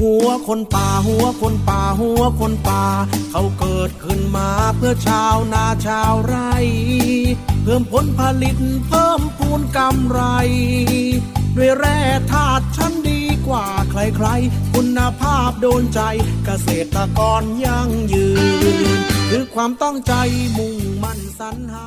หัวคนป่าหัวคนป่าหัวคนป่า เขาเกิดขึ้นมาเพื่อชาวนาชาวไร่ เพิ่มผลผลิตเพิ่มพูนกำไร ด้วยแร่ธาตุชั้นดีกว่าใครๆ คุณภาพโดนใจเกษตรกรยั่งยืน คือความต้องใจมุ่งมั่นสรรหา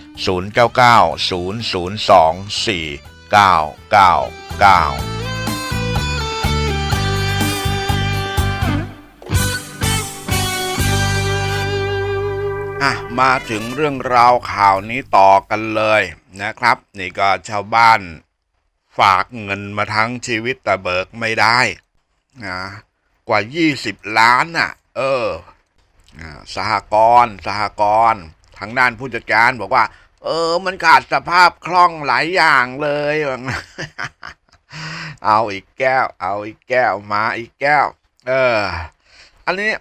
0990024999อะมาถึงเรื่องราวข่าวนี้ต่อกันเลยนะครับ นี่ก็ชาวบ้านฝากเงินมาทั้งชีวิตแต่เบิกไม่ได้นะกว่า 20 ล้านน่ะ เอออ่าสหกรณ์สหกรณ์ทางด้านผู้จัดการบอกว่า เออ มันขาดสภาพคล่องหลายอย่างเลยเอาอีกแก้ว เอาอีกแก้วมาอีกแก้ว เออ อันนี้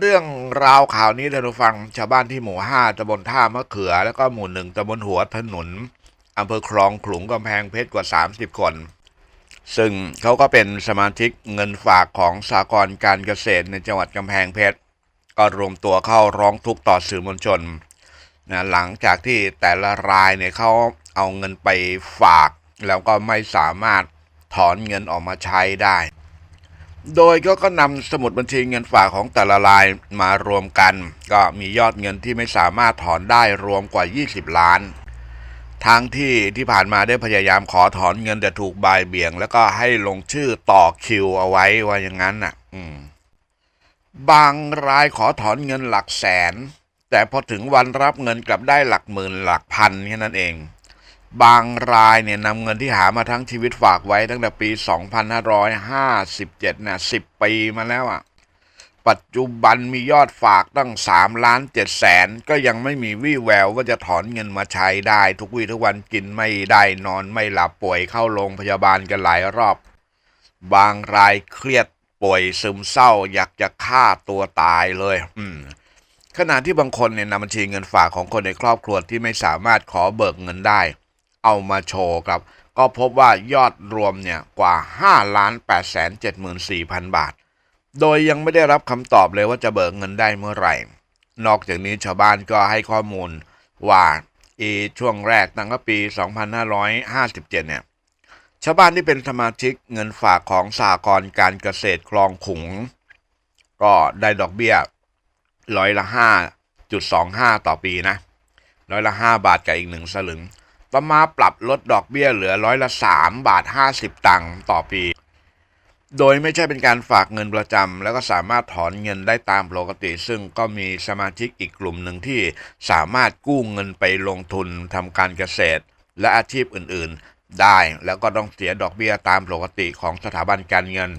เรื่องราวข่าวนี้ท่านผู้ฟังชาวบ้านที่หมู่ห้าตำบลท่ามะเขือ แล้วก็หมู่หนึ่งตำบลหัวถนนอำเภอคลองขลุงกำแพงเพชรกว่า 30 คน ซึ่งเขาก็เป็นสมาชิกเงินฝากของสากลการเกษตรในจังหวัดกำแพงเพชร ก็รวมตัวเข้าร้องทุกข์ต่อสื่อมวลชน นะหลังจากที่แต่ละรายเนี่ยเขาเอาเงินไปฝาก แล้วก็ไม่สามารถถอนเงินออกมาใช้ได้ โดยก็ก็นำสมุดบัญชีเงินฝากของแต่ละรายมารวมกัน ก็มียอดเงินที่ไม่สามารถถอนได้รวมกว่า 20 ล้านทั้งที่ที่ผ่านมาได้พยายามขอถอนเงินแต่ถูกบายเบี่ยง แล้วก็ให้ลงชื่อต่อคิวเอาไว้ว่าอย่างนั้นน่ะ อืม บางรายขอถอนเงินหลักแสน แต่พอถึงวันรับเงินกลับได้หลักหมื่นหลักพันแค่นั้นเอง บางรายเนี่ยนำเงินที่หามาทั้งชีวิตฝากไว้ตั้งแต่ปี 2557นะ10 ปีมาแล้วอะ ปัจจุบันมียอดฝากตั้ง3ล้าน7แสนก็ยังไม่มีวี่แววว่าจะถอนเงินมาใช้ได้ ทุกวี่ทุกวันกินไม่ได้นอนไม่หลับป่วยเข้าโรงพยาบาลกันหลายรอบ บางรายเครียดป่วยซึมเศร้าอยากจะฆ่าตัวตายเลย อืม ขณะที่บางคนเนี่ยนำบัญชีเงินฝากของคนในครอบครัวที่ไม่สามารถขอเบิกเงินได้ เอามาโชว์ครับ ก็พบว่ายอดรวมเนี่ยกว่า 5 ล้าน8แสน74,000 บาท โดยยังไม่ได้รับคำตอบเลยว่าจะเบิกเงินได้เมื่อไหร่ นอกจากนี้ชาวบ้านก็ให้ข้อมูลว่าอีช่วงแรกตั้งแต่ปี 2557 เนี่ยชาวบ้านที่เป็นสมาชิกเงินฝากของสหกรการเกษตรคลองขุง ก็ได้ดอกเบี้ย ร้อยละห้าจุดสองห้าต่อปีนะ ร้อยละห้าบาทกับอีกหนึ่งสลึง ต่อมาปรับลดดอกเบี้ยเหลือร้อยละสามบาทห้าสิบตังค์ต่อปี โดยไม่ใช่เป็นการฝากเงินประจำแล้วก็สามารถถอนเงินได้ตามปกติ ซึ่งก็มีสมาชิกอีกกลุ่มหนึ่งที่สามารถกู้เงินไปลงทุนทำการเกษตร และอาชีพอื่น ๆ ได้แล้วก็ต้องเสียดอกเบี้ยตามปกติของสถาบันการเงิน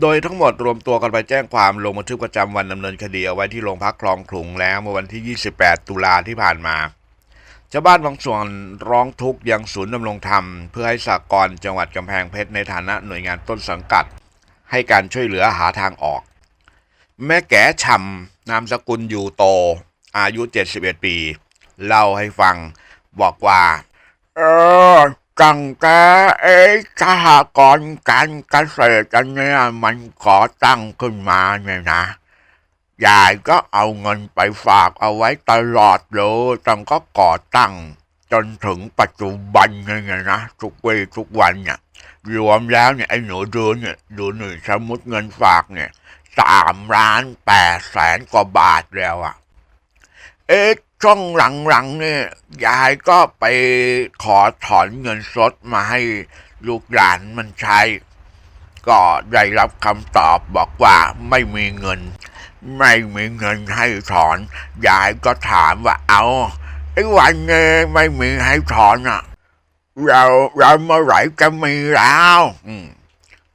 โดยทั้งหมดรวมตัวกันไปแจ้งความลงบันทึกประจำวันดำเนินคดีเอาไว้ที่โรงพักคลองขลุงแล้วเมื่อวันที่ 28 ตุลาที่ผ่านมาชาวบ้านบางส่วนร้องทุกข์ยังศูนย์ดำรงธรรม เพื่อให้สากลจังหวัดกำแพงเพชรในฐานะหน่วยงานต้นสังกัด ให้การช่วยเหลือหาทางออก แม่แก่ฉ่ำนามสกุลอยู่โต อายุ 71 ปี เล่าให้ฟังบอกว่า เออ ตั้งแต่ไอ้สหกรณ์การเกษตรกันเนี่ยมันก่อตั้งขึ้นมาเนี่ยนะยายก็เอาเงินไปฝากเอาไว้ตลอดเลยตั้งก็ก่อตั้ง จนถึงปัจจุบันเนี่ยนะทุกวีทุกวันเนี่ยรวมแล้วเนี่ยไอ้หนูดูเนี่ยดูหนึ่งสมมติเงินฝากเนี่ยสามล้านแปดแสนกว่าบาทแล้วอะเอ๊ะ ช่วงหลังๆเนี่ยยายก็ไปขอถอนเงินสดมาให้ลูกหลานมันใช้ ก็ได้รับคำตอบบอกว่าไม่มีเงิน ไม่มีเงินให้ถอน ยายก็ถามว่าเอาไอ้วันนี้ไม่มีให้ถอนอะเราเราเมื่อไหร่จะมีแล้ว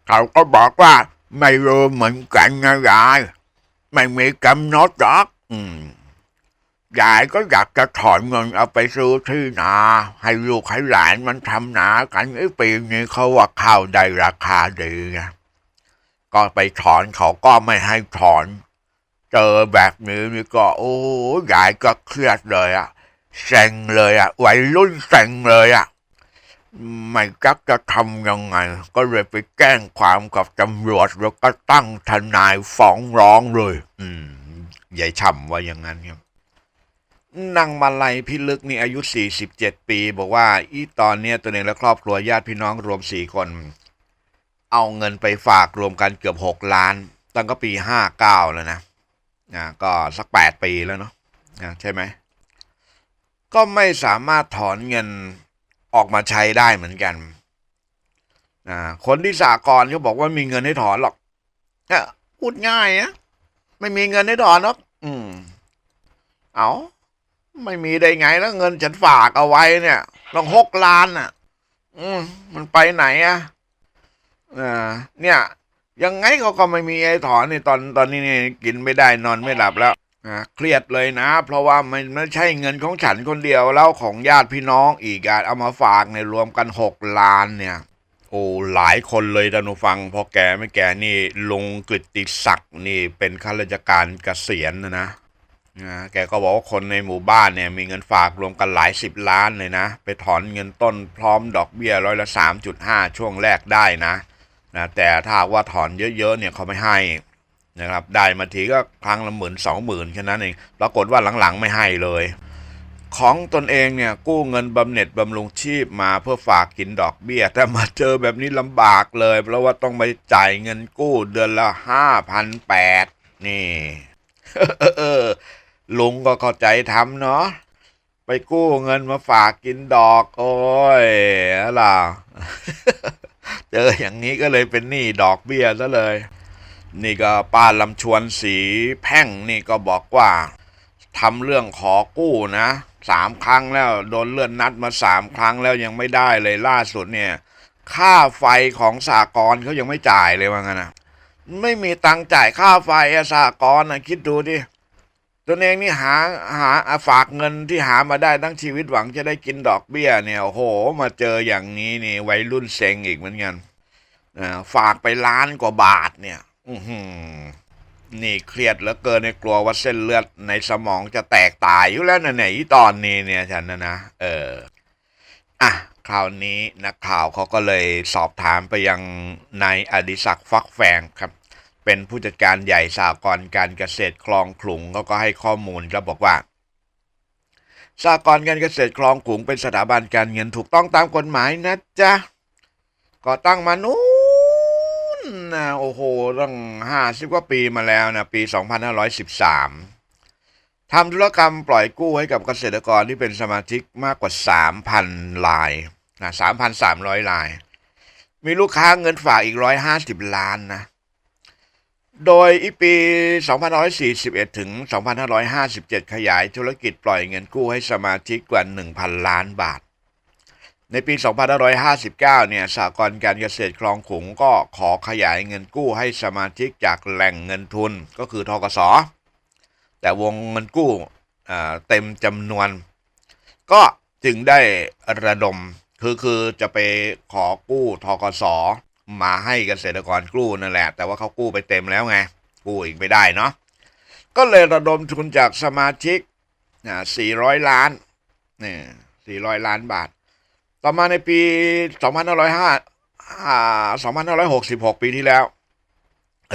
เขาก็บอกว่าไม่รู้เหมือนกันนะยาย ไม่มีกำหนดหรอกอืม ยายก็อยากจะถอนเงินเอาไปซื้อที่นา ให้ลูกให้หลานมันทำนากันไอ้ปีนี้เขาว่าข้าวได้ราคาดีไงก็ไปถอนเขาก็ไม่ให้ถอน เจอแบบนี้นี่ก็ โอ้ยายก็เครียดเลยอะเซ็งเลยอะวัยรุ่นเซ็งเลยอะไม่จักจะทำยังไง ก็เลยไปแจ้งความกับตำรวจแล้วก็ตั้งทนายฟ้องร้องเลย อืมยายช่ำว่าอย่างนั้นครับ นางมาลัยพิลึกนี่อายุ 47 ปี บอกว่า อีตอนเนี้ยตัวเองและครอบครัวญาติพี่น้องรวม 4 คน เอาเงินไปฝากรวมกันเกือบ 6 ล้าน ตั้งก็ปี 59 แล้วนะอ่าก็สัก 8 ปีแล้วเนาะนะใช่ไหม ก็ไม่สามารถถอนเงินออกมาใช้ได้เหมือนกันนะคนที่สากลเขาบอกว่ามีเงินให้ถอนหรอกพูดง่ายนะไม่มีเงินให้ถอนหรอก อืม เอา ไม่มีได้ไงแล้วเงินฉันฝากเอาไว้เนี่ยต้องหกล้านอะ อืมมันไปไหนอะอ่าเนี่ย ยังไงเขาก็ไม่มีไอ้ถอนนี่ตอนตอนนี้นี่กินไม่ได้นอนไม่หลับแล้วอ่าเครียดเลยนะ เพราะว่ามันไม่ใช่เงินของฉันคนเดียวแล้วของญาติพี่น้องอีกอะเอามาฝากในรวมกันหกล้านเนี่ย โอ้หลายคนเลยท่านผู้ฟัง พอแกไม่แกนี่ลุงกฤติศักดิ์นี่เป็นข้าราชการเกษียณนะนะ นะแกก็บอกว่าคนในหมู่บ้านเนี่ยมีเงินฝากรวมกันหลายสิบล้านเลยนะ ไปถอนเงินต้นพร้อมดอกเบี้ยร้อยละสามจุดห้าช่วงแรกได้นะนะแต่ถ้าว่าถอนเยอะๆเนี่ยเขาไม่ให้นะครับได้มาทีก็ครั้งละหมื่นสองหมื่นแค่นั้นเองปรากฏว่าหลังๆไม่ให้เลย ของตนเองเนี่ยกู้เงินบำเหน็จบำรุงชีพมาเพื่อฝากกินดอกเบี้ย แต่มาเจอแบบนี้ลำบากเลย เพราะว่าต้องไปจ่ายเงินกู้เดือนละห้าพันแปดนี่ ลุงก็เข้าใจทำเนาะไปกู้เงินมาฝากกินดอก โอ้ยอะไรล่ะ เจออย่างนี้ก็เลยเป็นหนี้ดอกเบี้ยซะเลย นี่ก็ป้าลำชวนสีแพ่งนี่ก็บอกว่าทำเรื่องขอกู้นะสามครั้งแล้วโดนเลื่อนนัดมาสามครั้งแล้วยังไม่ได้เลยล่าสุดเนี่ย ค่าไฟของสากลเขายังไม่จ่ายเลยว่างั้นนะไม่มีตังค์จ่ายค่าไฟอะสากลนะคิดดูดิ ตัวเองนี่หาหาฝากเงินที่หามาได้ทั้งชีวิตหวังจะได้กินดอกเบี้ยเนี่ยโอ้โห มาเจออย่างนี้นี่วัยรุ่นเซ็งอีกเหมือนกันอ่าฝากไปล้านกว่าบาทเนี่ย อืนี่เครียดเหลือเกินในกลัวว่าเส้นเลือดในสมองจะแตกตายอยู่แล้วนะเนี่ยตอนนี้เนี่ยฉันนะนะเอออะคราวนี้นักข่าวเขาก็เลยสอบถามไปยังนายอดิศักดิ์ฟักแฟงครับ เป็นผู้จัดการใหญ่สากลการเกษตรคลองขลุงเขาก็ให้ข้อมูลแล้วบอกว่าสากลการเกษตรคลองขลุงเป็นสถาบันการเงินถูกต้องตามกฎหมายนะจ๊ะก่อตั้งมานู้นนะโอ้โหตั้งห้าสิบกว่าปีมาแล้วนะปี 2513ทำธุรกรรมปล่อยกู้ให้กับเกษตรกรที่เป็นสมาชิกมากกว่า 3,000 ลายนะ3,300 ลาย มีลูกค้าเงินฝากอีก 150 ล้านนะ โดยอีปี 2541 ถึง 2557 ขยายธุรกิจปล่อยเงินกู้ให้สมาชิกกว่า 1,000 ล้านบาท ในปี 2559 เนี่ยสากลการเกษตรคลองขุงก็ขอขยายเงินกู้ให้สมาชิกจากแหล่งเงินทุนก็คือทกส แต่วงเงินกู้อ่าเต็มจำนวน ก็จึงได้ระดมคือคือจะไปขอกู้ทกส มาให้เกษตรกรกู้นั่นแหละ แต่ว่าเขากู้ไปเต็มแล้วไง กู้อีกไม่ได้เนาะก็เลยระดมทุนจากสมาชิกนะ400 ล้านนี่400 ล้านบาท ต่อมาในปี 2505 2566 ปีที่แล้ว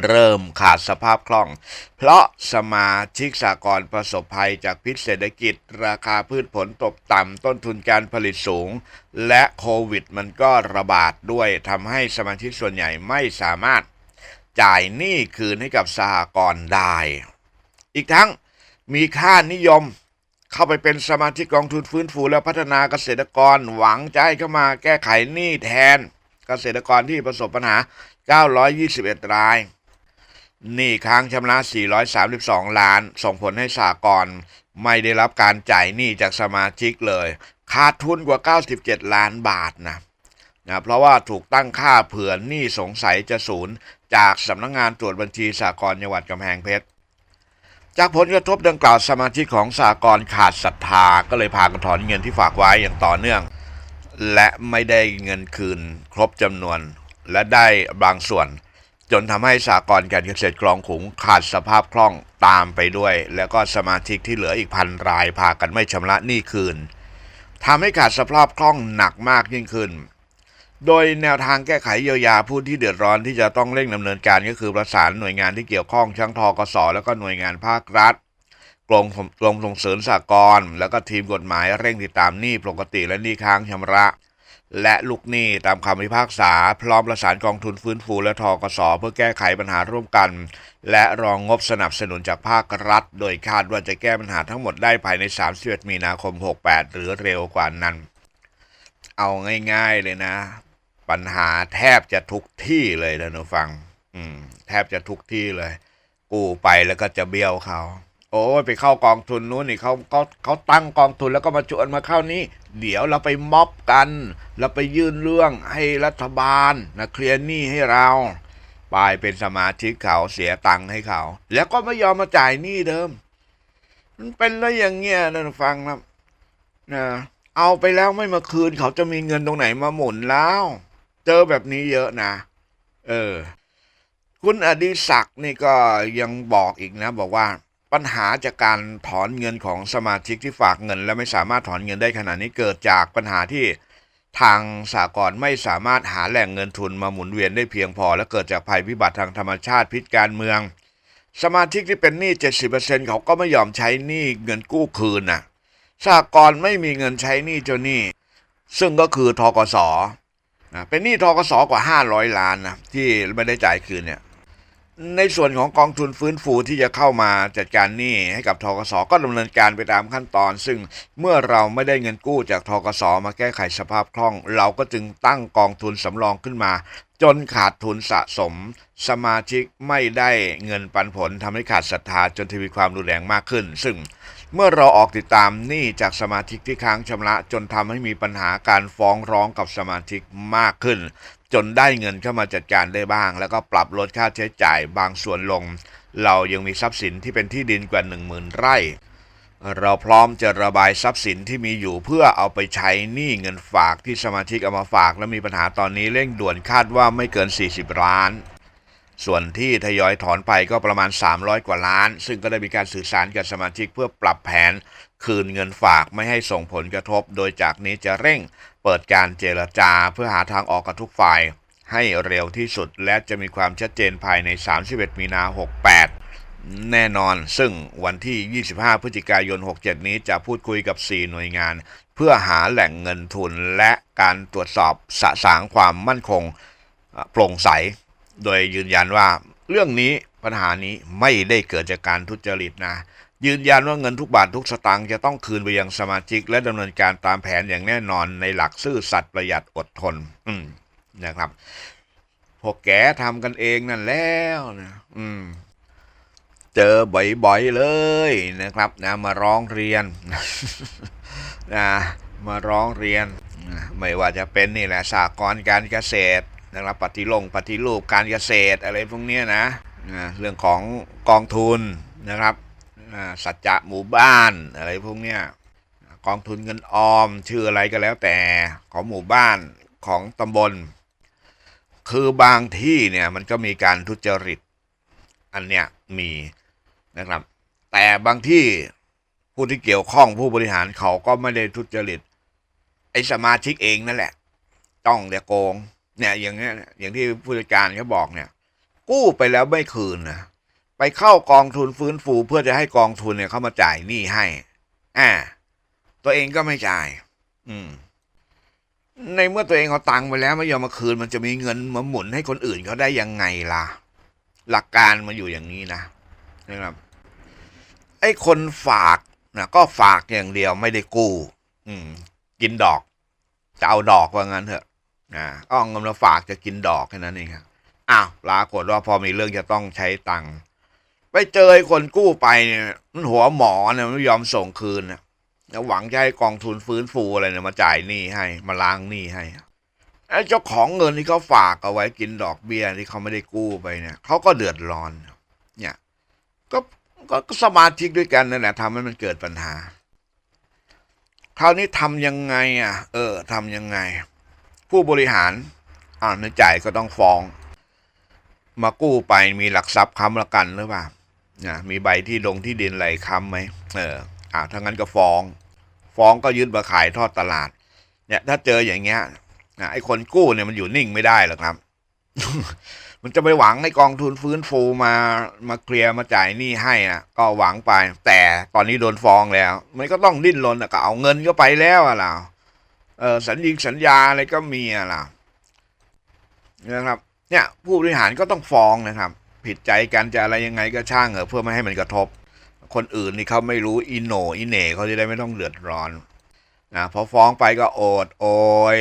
เริ่มขาดสภาพคล่อง เพราะสมาชิกสากลประสบภัยจากพิษเศรษฐกิจ ราคาพืชผลตกต่ำต้นทุนการผลิตสูง และโควิดมันก็ระบาดด้วยทำให้สมาชิกส่วนใหญ่ไม่สามารถจ่ายหนี้คืนให้กับสหกรณ์ได้ อีกทั้งมีค่านิยมเข้าไปเป็นสมาชิกกองทุนฟื้นฟูและพัฒนาเกษตรกรหวังจะให้เข้ามาแก้ไขหนี้แทนเกษตรกรที่ประสบปัญหา 921 ราย หนี้ค้างชำระ 432 ล้าน ส่งผลให้สากลไม่ได้รับการจ่ายหนี้จากสมาชิกเลย ขาดทุนกว่า 97 ล้านบาทนะนะเพราะว่าถูกตั้งค่าเผื่อหนี้สงสัยจะศูนย์จากสำนักงงานตรวจบัญชีสากลจังหวัดกำแพงเพชรจากผลกระทบดังกล่าวสมาชิกของสากลขาดศรัทธาก็เลยพากันถอนเงินที่ฝากไว้อย่างต่อเนื่อง และไม่ได้เงินคืนครบจำนวน และได้บางส่วน จนทำให้สากลการเกษตรคลองขุงขาดสภาพคล่องตามไปด้วย แล้วก็สมาชิกที่เหลืออีกพันรายพากันไม่ชำระหนี้คืนทำให้ขาดสภาพคล่องหนักมากยิ่งขึ้น โดยแนวทางแก้ไขเยียวยาผู้ที่เดือดร้อนที่จะต้องเร่งดำเนินการก็คือประสานหน่วยงานที่เกี่ยวข้องทั้งทกสแล้วก็หน่วยงานภาครัฐกรมกรมส่งเสริมสหกรณ์แล้วก็ทีมกฎหมายเร่งติดตามหนี้ปกติและหนี้ค้างชำระ และลูกหนี้ตามคำพิพากษา พร้อมประสานกองทุนฟื้นฟูและทกสเพื่อแก้ไขปัญหาร่วมกัน และรองงบสนับสนุนจากภาครัฐ โดยคาดว่าจะแก้ปัญหาทั้งหมดได้ภายใน 31 มีนาคม 68 หรือเร็วกว่านั้น เอาง่ายๆเลยนะ ปัญหาแทบจะทุกที่เลยนะหนูฟัง อืม แทบจะทุกที่เลย กู้ไปแล้วก็จะเบี้ยวเขา โอ้ยไปเข้ากองทุนนู้นนี่เขาเขาเขาตั้งกองทุนแล้วก็มาชวนมาเข้านี้ เดี๋ยวเราไปม็อบกัน เราไปยื่นเรื่องให้รัฐบาลนะเคลียร์หนี้ให้เราไปเป็นสมาชิกเขาเสียตังค์ให้เขา แล้วก็ไม่ยอมมาจ่ายหนี้เดิม มันเป็นแล้วอย่างเงี้ยนะฟังนะนะเอาไปแล้วไม่มาคืนเขาจะมีเงินตรงไหนมาหมุนแล้ว เจอแบบนี้เยอะนะ เออ คุณอดิศักดิ์นี่ก็ยังบอกอีกนะ บอกว่า ปัญหาจากการถอนเงินของสมาชิกที่ฝากเงิน และไม่สามารถถอนเงินได้ขนาดนี้เกิดจากปัญหาที่ทางสากลไม่สามารถหาแหล่งเงินทุนมาหมุนเวียนได้เพียงพอ และเกิดจากภัยพิบัติทางธรรมชาติพิษการเมือง สมาชิกที่เป็นหนี้ 70%เขาก็ไม่ยอมใช้หนี้เงินกู้คืนน่ะสากลไม่มีเงินใช้หนี้เจ้าหนี้ ซึ่งก็คือทกสนะเป็นหนี้ทกสกว่า 500 ล้านนะที่ไม่ได้จ่ายคืนเนี่ย ในส่วนของกองทุนฟื้นฟูที่จะเข้ามาจัดการหนี้ให้กับทกสก็ดำเนินการไปตามขั้นตอน ซึ่งเมื่อเราไม่ได้เงินกู้จากทกสมาแก้ไขสภาพคล่อง เราก็จึงตั้งกองทุนสำรองขึ้นมา จนขาดทุนสะสม สมาชิกไม่ได้เงินปันผลทำให้ขาดศรัทธาจนทวีความรุนแรงมากขึ้น ซึ่ง เมื่อเราออกติดตามหนี้จากสมาชิกที่ค้างชำระ จนทำให้มีปัญหาการฟ้องร้องกับสมาชิกมากขึ้น จนได้เงินเข้ามาจัดการได้บ้าง แล้วก็ปรับลดค่าใช้จ่ายบางส่วนลง เรายังมีทรัพย์สินที่เป็นที่ดินกว่า 1 0,000 ไร่ เราพร้อมจะระบายทรัพย์สินที่มีอยู่เพื่อเอาไปใช้หนี้เงินฝากที่สมาชิกเอามาฝาก และมีปัญหาตอนนี้เร่งด่วนคาดว่าไม่เกิน 40 ล้าน ส่วนที่ทยอยถอนไปก็ประมาณ 300 กว่าล้าน ซึ่งก็ได้มีการสื่อสารกับสมาชิกเพื่อปรับแผนคืนเงินฝากไม่ให้ส่งผลกระทบ โดยจากนี้จะเร่งเปิดการเจรจาเพื่อหาทางออกกับทุกฝ่าย ให้เร็วที่สุดและจะมีความชัดเจนภายใน 31 มีนา 68 แน่นอน ซึ่งวันที่ 25 พฤศจิกายน 67 นี้จะพูดคุยกับ 4 หน่วยงาน เพื่อหาแหล่งเงินทุนและการตรวจสอบสะสางความมั่นคงโปร่งใส โดยยืนยันว่าเรื่องนี้ปัญหานี้ไม่ได้เกิดจากการทุจริตนะ ยืนยันว่าเงินทุกบาททุกสตางค์จะต้องคืนไปยังสมาชิก และดำเนินการตามแผนอย่างแน่นอนในหลักซื่อสัตย์ประหยัดอดทน อืมนะครับพวกแกทำกันเองนั่นแล้วนะอืม เจอบ่อยๆเลยนะครับนะมาร้องเรียนนะมาร้องเรียน ไม่ว่าจะเป็นนี่แหละสากรการเกษตร นะครับปฏิลงปฏิรูปการเกษตรอะไรพวกนี้นะเรื่องของกองทุนนะครับสัจจะหมู่บ้านอะไรพวกนี้กองทุนเงินออมชื่ออะไรก็แล้วแต่ของหมู่บ้านของตำบล คือบางที่เนี่ยมันก็มีการทุจริต อันเนี้ยมีนะครับ แต่บางที่ผู้ที่เกี่ยวข้องผู้บริหารเขาก็ไม่ได้ทุจริตไอสมาชิกเองนั่นแหละ ต้องเดี๋ยโกง เนี่ย อย่างเนี้ยอย่างที่ผู้จัดการเขาบอกเนี่ย กู้ไปแล้วไม่คืนนะไปเข้ากองทุนฟื้นฟูเพื่อจะให้กองทุนเนี่ยเขามาจ่ายหนี้ให้ อ่า ตัวเองก็ไม่จ่าย อืม ในเมื่อตัวเองเอาตังค์ไปแล้วไม่ยอมมาคืน มันจะมีเงินมาหมุนให้คนอื่นเขาได้ยังไงล่ะ หลักการมันอยู่อย่างนี้นะนะครับ ไอ้คนฝากนะก็ฝากอย่างเดียวไม่ได้กู้ อืม กินดอก จะเอาดอกว่างั้นเถอะ นะก็เอาเงินมาฝากจะกินดอกแค่นั้นเองครับอ้าวปรากฏว่าพอมีเรื่องจะต้องใช้ตังค์ไปเจอคนกู้ไปเนี่ยมันหัวหมอเนี่ยไม่ยอมส่งคืนนะแล้วหวังจะให้กองทุนฟื้นฟูอะไรเนี่ยมาจ่ายหนี้ให้มาล้างหนี้ให้ไอ้เจ้าของเงินที่เขาฝากเอาไว้กินดอกเบี้ยที่เขาไม่ได้กู้ไปเนี่ยเขาก็เดือดร้อน เนี่ย ก็ก็ก็สมาชิกด้วยกันนั่นแหละทำให้มันเกิดปัญหา คราวนี้ทำยังไง อะ เออทำยังไง ผู้บริหารอ่านจ่ายก็ต้องฟ้อง มากู้ไปมีหลักทรัพย์ค้ำประกันหรือเปล่านะมีใบที่ลงที่ดินไหลค้ำไหมเอออ่าถ้างั้นก็ฟ้อง ฟ้องก็ยึดมาขายทอดตลาด เนี่ย ถ้าเจออย่างเงี้ยนะไอ้คนกู้เนี่ยมันอยู่นิ่งไม่ได้หรอกครับ มันจะไปหวังให้กองทุนฟื้นฟูมามาเคลียร์มาจ่ายหนี้ให้นะก็หวังไป แต่ตอนนี้โดนฟ้องแล้ว มันก็ต้องดิ้นรนอะก็เอาเงินก็ไปแล้วอะเรา เออสัญญิงสัญญาอะไรก็มีล่ะนะครับ เนี่ย ผู้บริหารก็ต้องฟ้องนะครับ ผิดใจกันจะอะไรยังไงก็ช่างเถอเพื่อไม่ให้มันกระทบ คนอื่นนี่เขาไม่รู้อีโหนอีเหน่เขาจะได้ไม่ต้องเดือดร้อนนะพอฟ้องไปก็โอดโอย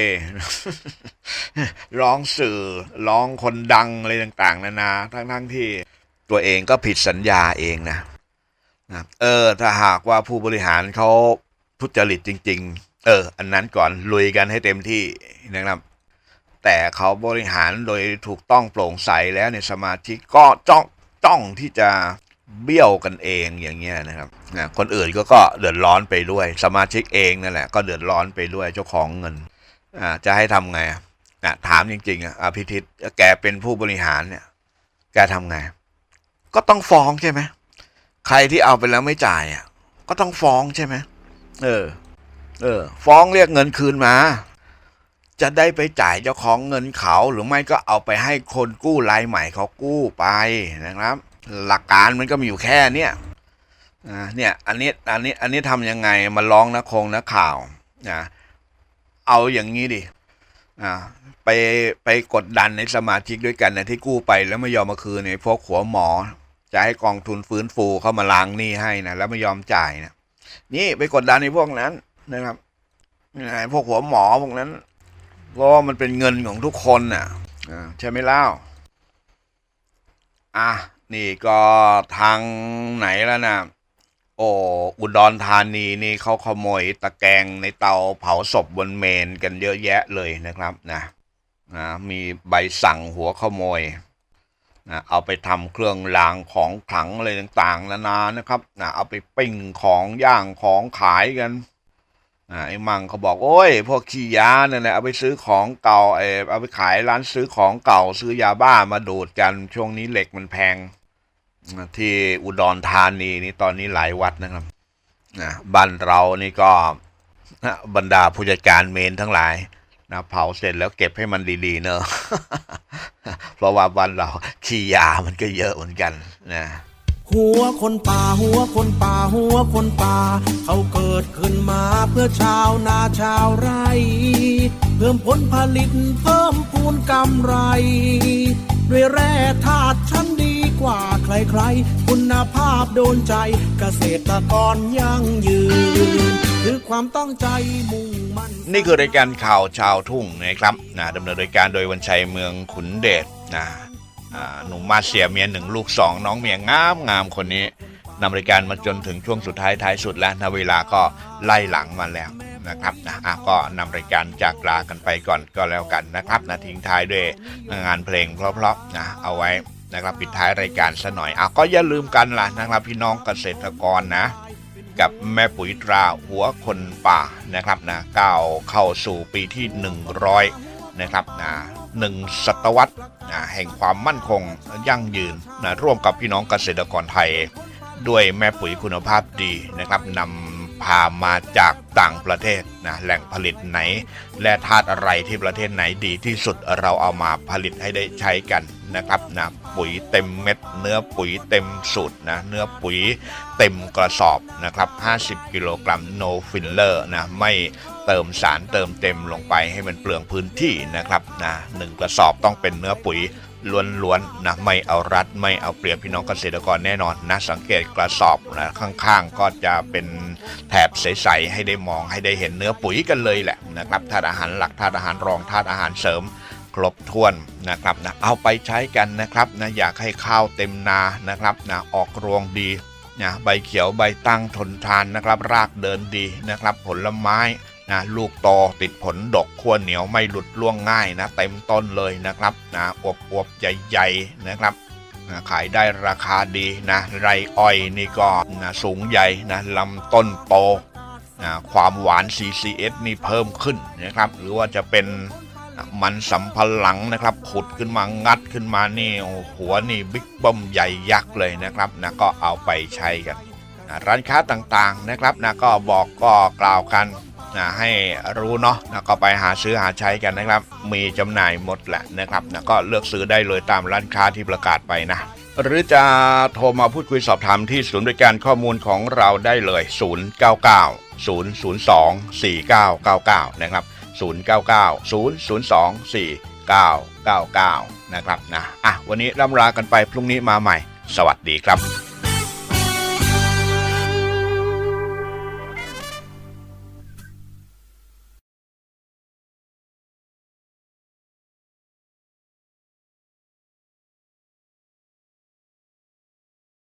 ร้องสื่อร้องคนดังอะไรต่าง ๆ นานาทั้งๆทที่ตัวเองก็ผิดสัญญาเองนะนะเออถ้าหากว่าผู้บริหารเขาทุจริตจริง ๆ เออ อันนั้นก่อนลุยกันให้เต็มที่นะครับ แต่เขาบริหารโดยถูกต้องโปร่งใสแล้วในสมาชิก็จ้องจ้องที่จะเบี้ยวกันเองอย่างเงี้ยนะครับนะคนอื่นก็ก็เดือดร้อนไปด้วย สมาชิกเองนั่นแหละ ก็เดือดร้อนไปด้วยเจ้าของเงินอ่าจะให้ทำไงอะถามจริงๆอะอภิทิศแกเป็นผู้บริหารเนี่ย แกทำไง ก็ต้องฟ้องใช่ไหมใครที่เอาไปแล้วไม่จ่ายอะก็ต้องฟ้องใช่ไหมเออ เออ ฟ้องเรียกเงินคืนมา จะได้ไปจ่ายเจ้าของเงินเขาหรือไม่ก็เอาไปให้คนกู้รายใหม่เขากู้ไปนะครับ หลักการมันก็มีอยู่แค่เนี้ยเนี่ยอันนี้อันนี้อันนี้ทำยังไงมาร้องนะคงนะข่าวนะเอาอย่างนี้ดิไปไปกดดันในสมาชิกด้วยกันนะที่กู้ไปแล้วไม่ยอมมาคืนเนี่ยพวกหัวหมอ จะให้กองทุนฟื้นฟูเข้ามาล้างหนี้ให้นะแล้วไม่ยอมจ่ายนะนี่ไปกดดันในพวกนั้น นะครับไอ้พวกหัวหมอพวกนั้นเพราะว่ามันเป็นเงินของทุกคนน่ะใช่ไหมเล่าอะนี่ก็ทางไหนแล้วนะโอ้อุดรธานีนี่เขาขโมยตะแกรงในเตาเผาศพบนเมนกันเยอะแยะเลยนะครับนะนะมีใบสั่งหัวขโมยนะเอาไปทำเครื่องรางของขลังอะไรต่างๆ นานานะครับนะเอาไปปิ้งของย่างของขายกัน อ่าไอ้มังเขาบอกโอ้ยพวกขี้ยาเนี่ยแหละเอาไปซื้อของเก่าเออเอาไปขายร้านซื้อของเก่าซื้อยาบ้ามาดูดกันช่วงนี้เหล็กมันแพงที่อุดรธานีนี่ตอนนี้หลายวัดนะครับนะบ้านเรานี่ก็บรรดาผู้จัดการเมนทั้งหลายนะเผาเสร็จแล้วเก็บให้มันดีๆเนอะเพราะว่าบ้านเราขี้ยามันก็เยอะเหมือนกันนะ หัวคนป่าหัวคนป่าหัวคนป่า เขาเกิดขึ้นมาเพื่อชาวนาชาวไร่ เพิ่มผลผลิตเพิ่มพูนกำไร ด้วยแร่ธาตุชั้นดีกว่าใครๆ คุณภาพโดนใจเกษตรกรยั่งยืนคือความตั้งใจมุ่งมั่นนี่คือรายการข่าวชาวทุ่งนะครับนะดำเนินรายการโดยวันชัยเมืองขุนเดชนะ หนุ่มมาเสียเมียหนึ่งลูกสองน้องเมียงามงามคนนี้นำรายการมาจนถึงช่วงสุดท้ายท้ายสุดแล้วนะเวลาก็ไล่หลังมาแล้วนะครับนะอะก็นำรายการจากลากันไปก่อนก็แล้วกันนะครับนะทิ้งท้ายด้วยงานเพลงเพราะๆนะเอาไว้นะครับปิดท้ายรายการซะหน่อยอะก็อย่าลืมกันล่ะนะครับพี่น้องเกษตรกรนะ กับแม่ปุ๋ยตราหัวคนป่านะครับนะก้าวเข้าสู่ปีที่ 100 นะครับนะ หนึ่งศตวรรษแห่งความมั่นคงยั่งยืนนะร่วมกับพี่น้องเกษตรกรไทย ด้วยแม่ปุ๋ยคุณภาพดีนะครับนำพามาจาก ต่างประเทศนะแหล่งผลิตไหน และธาตุอะไรที่ประเทศไหนดีที่สุดเราเอามาผลิตให้ได้ใช้กันนะครับนะปุ๋ยเต็มเม็ด เนื้อปุ๋ยเต็มสูตรนะเนื้อปุ๋ยเต็มกระสอบนะครับ 50 กิโลกรัม no filler นะไม่เติมสารเติมเต็มลงไปให้มันเปลืองพื้นที่นะครับนะหนึ่งกระสอบต้องเป็นเนื้อปุ๋ยล้วนๆนะไม่เอารัดไม่เอาเปรียบพี่น้องเกษตรกรแน่นอนนะสังเกตกระสอบนะข้างๆ ก็จะเป็นแถบใสๆให้ได้มองให้ได้เห็นเนื้อปุ๋ยกันเลยแหละนะครับธาตุอาหารหลักธาตุอาหารรองธาตุอาหารเสริมครบถ้วนนะครับนะเอาไปใช้กันนะครับนะอยากให้ข้าวเต็มนานะครับนะออกรวงดีนะใบเขียวใบตั้งทนทานนะครับ รากเดินดีนะครับ ผลไม้นะลูกโตติดผลดกขั้วเหนียวไม่หลุดล่วงง่ายนะเต็มต้นเลยนะครับนะอบอวบใหญ่ๆนะครับนะขายได้ราคาดีนะไรอ้อยนี่ก็นะสูงใหญ่นะลำต้นโต ความหวาน CCS นี่เพิ่มขึ้นนะครับ หรือว่าจะเป็นมันสำปะหลังนะครับ ขุดขึ้นมางัดขึ้นมานี่หัวนี่บิ๊กบ้มใหญ่ยักษ์เลยนะครับนะก็เอาไปใช้กันนะร้านค้าต่างๆนะครับนะก็บอกก็กล่าวกันนะให้รู้เนาะนะก็ไปหาซื้อหาใช้กันนะครับ มีจำหน่ายหมดแหละนะครับนะก็เลือกซื้อได้เลยตามร้านค้าที่ประกาศไปนะ หรือจะโทรมาพูดคุยสอบถามที่ศูนย์บริการข้อมูลของเราได้เลย 099 002 4999 นะครับ 0990024999 นะครับนะอะวันนี้ร่ำลากันไปพรุ่งนี้มาใหม่ สวัสดีครับ